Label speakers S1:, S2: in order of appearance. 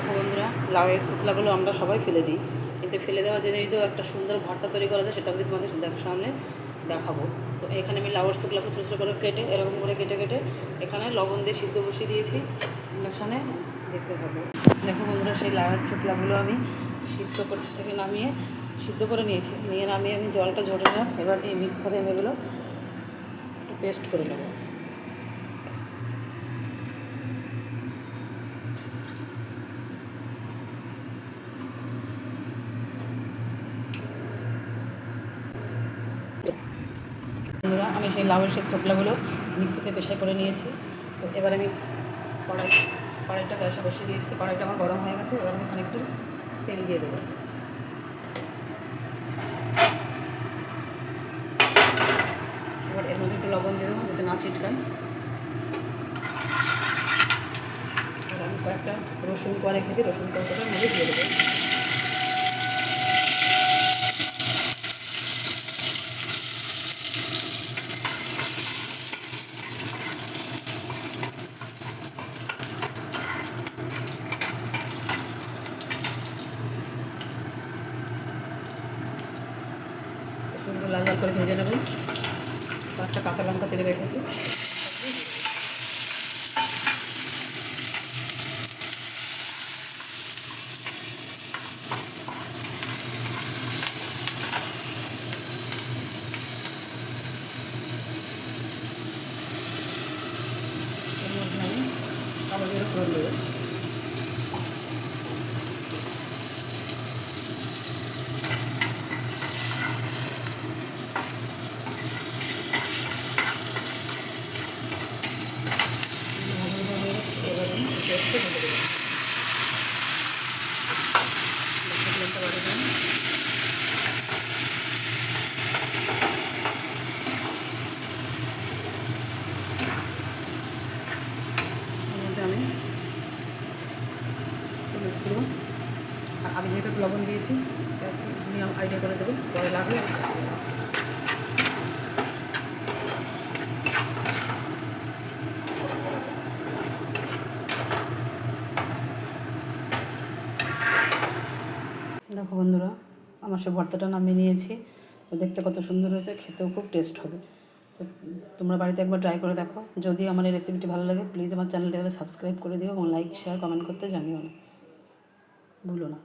S1: দেখো বন্ধুরা লাউয়ের শুকলাগুলো আমরা সবাই ফেলে দিই। কিন্তু ফেলে দেওয়া জেনে দিয়েও একটা সুন্দর ভর্তা তৈরি করা যায় সেটা আজকে তোমাদের সামনে দেখাবো। তো এখানে আমি লাউয়ের শুকলাকে ছোটো ছোটো করে কেটে, এরকম করে কেটে কেটে এখানে লবণ দিয়ে সিদ্ধ বসিয়ে দিয়েছি। ইন্ডাকশানে দেখতে থাকব দেখো বন্ধুরা, সেই লাউয়ের শুকলাগুলো আমি সিদ্ধ করে থেকে নামিয়ে সিদ্ধ করে নিয়েছি। নিয়ে নামিয়ে আমি জলটা ঝরে নিলাম এবার এই মিক্সারে আমি এগুলো পেস্ট করে নেব বন্ধুরা আমি সেই লাউয়ের সেই শুকলাগুলো মিক্সিতে পেশাই করে নিয়েছি। তো এবার আমি কড়াই কড়াইটা গ্যাসে বসিয়ে দিয়েছি। কড়াইটা আমার গরম হয়ে গেছে। এবার আমি খানিকটু তেল দিয়ে দেবো। এবার এর মধ্যে একটু লবণ দিয়ে দেবো যাতে না চিটকায় আর আমি কয়েকটা রসুন কোয়া রেখেছি। রসুন কোয়াটা মধ্যে দিয়ে দেবো। লাল লাল করে ভেজে নেবেন পাঁচটা কাঁচা লঙ্কা তেলে রেখেছি এর মধ্যে আমি কালো জিরে ফোড়ন দেবো এবার আমি পেস্টে ঢেলে দেবো লঙ্কা বাড়ি দেবেন এর মধ্যে আমি হলুদ গুঁড়ো আর আমি যেহেতু একটু লবণ দিয়েছি তুমি আইডিয়া করে দেবো, পরে লাগবে দেখো বন্ধুরা, আমার সে ভর্তাটা নামিয়ে নিয়েছি। দেখতে কত সুন্দর হয়েছে, খেতেও খুব টেস্ট হবে। তোমরা বাড়িতে একবার ট্রাই করে দেখো। যদি আমার এই রেসিপিটি ভালো লাগে প্লিজ আমার চ্যানেলটি সাবস্ক্রাইব করে দিও এবং লাইক শেয়ার কমেন্ট করতে জানিও না। ভুলো না।